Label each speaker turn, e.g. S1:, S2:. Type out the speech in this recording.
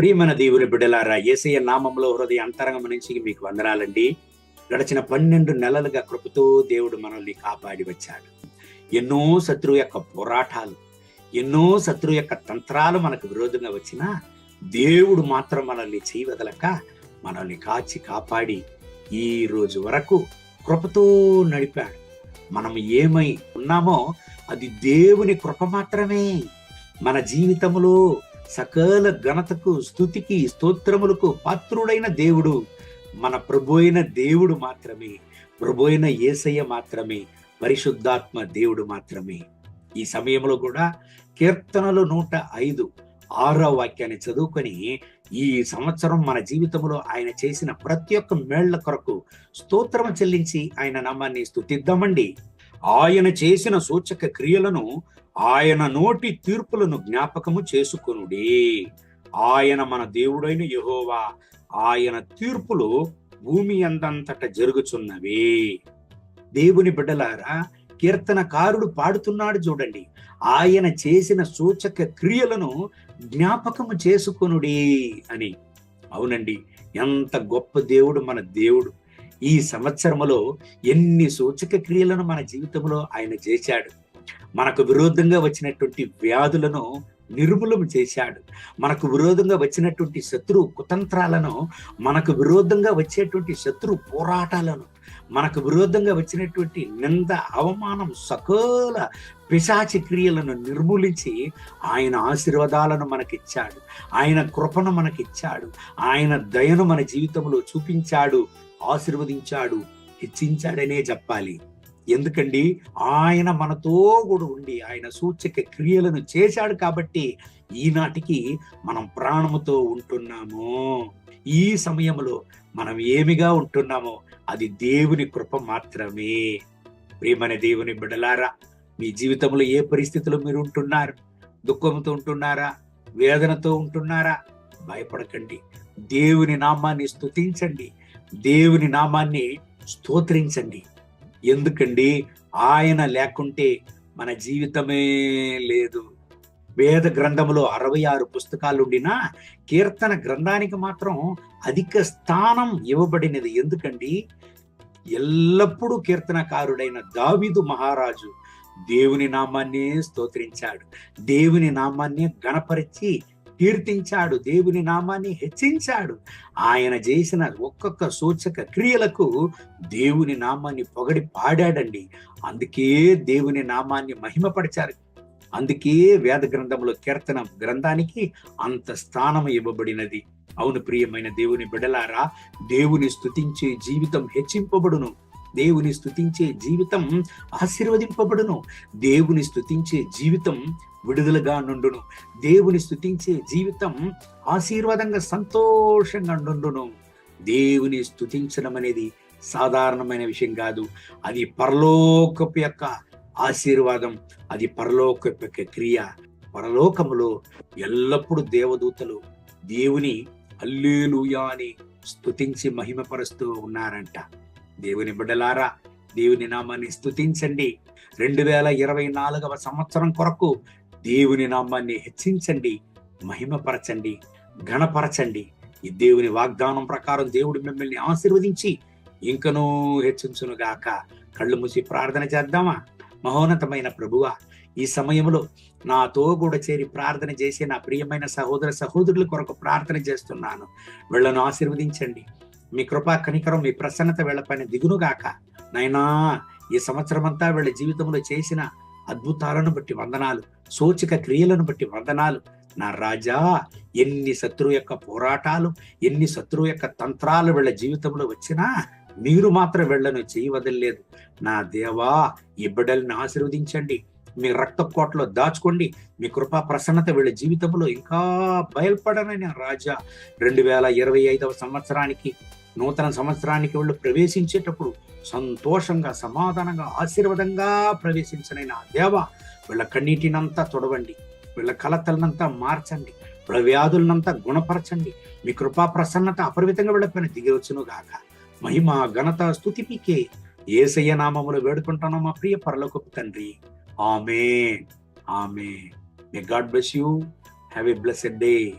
S1: ప్రియమైన దేవుని బిడ్డలారా ఏసయ్య నామంలో హృదయ అంతరంగం నుంచి మీకు వందనాలండి. గడిచిన పన్నెండు నెలలుగా కృపతో దేవుడు మనల్ని కాపాడి వచ్చాడు. ఎన్నో శత్రువు యొక్క పోరాటాలు ఎన్నో శత్రువు యొక్క తంత్రాలు మనకు విరోధంగా వచ్చినా దేవుడు మాత్రం మనల్ని చేయవదలక మనల్ని కాచి కాపాడి ఈ రోజు వరకు కృపతో నడిపాడు. మనం ఏమై ఉన్నామో అది దేవుని కృప మాత్రమే. మన జీవితంలో సకల ఘనతకు స్థుతికి స్తోత్రములకు పాత్రుడైన దేవుడు. మన ప్రభు అయిన దేవుడు మాత్రమే. ప్రభు అయిన ఏసయ్య మాత్రమే. పరిశుద్ధాత్మ దేవుడు మాత్రమే. ఈ సమయంలో కూడా కీర్తనలు నూట ఐదు ఆరో వాక్యాన్ని చదువుకొని ఈ సంవత్సరం మన జీవితంలో ఆయన చేసిన ప్రతి ఒక్క మేళ్ళ కొరకు స్తోత్రం చెల్లించి ఆయన నామాన్ని స్థుతిద్దామండి ఆయన చేసిన సూచక క్రియలను ఆయన నోటి తీర్పులను జ్ఞాపకము చేసుకొనుడి. ఆయన మన దేవుడైన యహోవా ఆయన తీర్పులు భూమి అందంతట జరుగుచున్నవి. దేవుని బిడ్డలారా కీర్తనకారుడు పాడుతున్నాడు చూడండి. ఆయన చేసిన సూచక క్రియలను జ్ఞాపకము చేసుకొనుడి అని. అవునండి ఎంత గొప్ప దేవుడు మన దేవుడు. ఈ సంవత్సరములో ఎన్ని సూచక క్రియలను మన జీవితంలో ఆయన చేశాడు. మనకు విరోధంగా వచ్చినటువంటి వ్యాధులను నిర్మూలన చేశాడు. మనకు విరోధంగా వచ్చినటువంటి శత్రు కుతంత్రాలను మనకు విరోధంగా వచ్చేటువంటి శత్రు పోరాటాలను మనకు విరోధంగా వచ్చినటువంటి నింద అవమానం సకల పిశాచి క్రియలను నిర్మూలించి ఆయన ఆశీర్వాదాలను మనకిచ్చాడు. ఆయన కృపను మనకిచ్చాడు. ఆయన దయను మన జీవితంలో చూపించాడు. ఆశీర్వదించాడు హెచ్చించాడనే చెప్పాలి. ఎందుకండి? ఆయన మనతో కూడా ఉండి ఆయన సూచక క్రియలను చేశాడు కాబట్టి ఈనాటికి మనం ప్రాణముతో ఉంటున్నాము. ఈ సమయంలో మనం ఏమిగా ఉంటున్నామో అది దేవుని కృప మాత్రమే. ప్రియమైన దేవుని బిడలారా మీ జీవితంలో ఏ పరిస్థితుల్లో మీరు ఉంటున్నారు? దుఃఖంతో ఉంటున్నారా? వేదనతో ఉంటున్నారా? భయపడకండి. దేవుని నామాన్ని స్తుతించండి. దేవుని నామాన్ని స్తోత్రించండి. ఎందుకండి? ఆయన లేకుంటే మన జీవితమే లేదు. వేద గ్రంథములో అరవై ఆరు పుస్తకాలు ఉండినా కీర్తన గ్రంథానికి మాత్రం అధిక స్థానం ఇవ్వబడినది. ఎందుకండి? ఎల్లప్పుడూ కీర్తనకారుడైన దావిదు మహారాజు దేవుని నామాన్నే స్తోత్రించాడు. దేవుని నామాన్ని గణపరిచి కీర్తించాడు దేవుని నామాన్ని హెచ్చించాడు. ఆయన చేసిన ఒక్కొక్క సూచక క్రియలకు దేవుని నామాన్ని పొగడి పాడాడండి. అందుకే దేవుని నామాన్ని మహిమపరిచారు. అందుకే వేద గ్రంథంలో కీర్తన గ్రంథానికి అంత స్థానం ఇవ్వబడినది. అవును ప్రియమైన దేవుని బిడలారా దేవుని స్తుతించే జీవితం హెచ్చింపబడును. దేవుని స్థుతించే జీవితం ఆశీర్వదింపబడును. దేవుని స్థుతించే జీవితం విడుదలగా నుండును. దేవుని స్థుతించే జీవితం ఆశీర్వాదంగా సంతోషంగా నుండును. దేవుని స్థుతించడం అనేది సాధారణమైన విషయం కాదు. అది పరలోకపు యొక్క ఆశీర్వాదం. అది పరలోకపు యొక్క క్రియ. పరలోకములో ఎల్లప్పుడూ దేవదూతలు దేవుని అల్లేలుయా అని స్థుతించి మహిమపరుస్తూ ఉన్నారంట. దేవుని బిడ్డలారా దేవుని నామాన్ని స్తుతించండి. రెండు వేల ఇరవై నాలుగవ సంవత్సరం కొరకు దేవుని నామాన్ని హెచ్చించండి మహిమపరచండి ఘనపరచండి. ఈ దేవుని వాగ్దానం ప్రకారం దేవుడు మిమ్మల్ని ఆశీర్వదించి ఇంకనూ హెచ్చించును గాక. కళ్ళు మూసి ప్రార్థన చేద్దామా? మహోన్నతమైన ప్రభువా ఈ సమయంలో నాతో కూడా చేరి ప్రార్థన చేసి నా ప్రియమైన సహోదర సహోదరుల కొరకు ప్రార్థన చేస్తున్నాను. వీళ్ళను ఆశీర్వదించండి. మీ కృపా కనికరం మీ ప్రసన్నత వీళ్ళపైన దిగునుగాక. నైనా ఈ సంవత్సరం అంతా వీళ్ళ జీవితంలో చేసిన అద్భుతాలను బట్టి వందనాలు సూచిక క్రియలను బట్టి వందనాలు. నా రాజా ఎన్ని శత్రువు యొక్క పోరాటాలు ఎన్ని శత్రువు యొక్క తంత్రాలు వీళ్ళ జీవితంలో వచ్చినా మీరు మాత్రం వెళ్ళను చేయి వదలలేదు నా దేవా ఈ బిడ్డల్ని ఆశీర్వదించండి. మీ రక్త కోటలో దాచుకోండి. మీ కృపా ప్రసన్నత వీళ్ళ జీవితంలో ఇంకా బయల్పడనని రాజా. రెండు వేల ఇరవై ఐదవ సంవత్సరానికి నూతన సంవత్సరానికి వీళ్ళు ప్రవేశించేటప్పుడు సంతోషంగా సమాధానంగా ఆశీర్వాదంగా ప్రవేశించని దేవ వీళ్ళ కన్నీటినంతా తొడవండి. వీళ్ళ కలతలనంతా మార్చండి. వీళ్ళ వ్యాధులనంతా గుణపరచండి. మీ కృపా ప్రసన్నత అపరిమితంగా వీళ్ళపైన దిగవచ్చును గాక. మహిమ ఘనత స్థుతి మీకే ఏసయ్య నామములు వేడుకుంటున్నాం మా ప్రియ పరలోకపు తండ్రి. ఆమె ఆమె may God bless you have a blessed day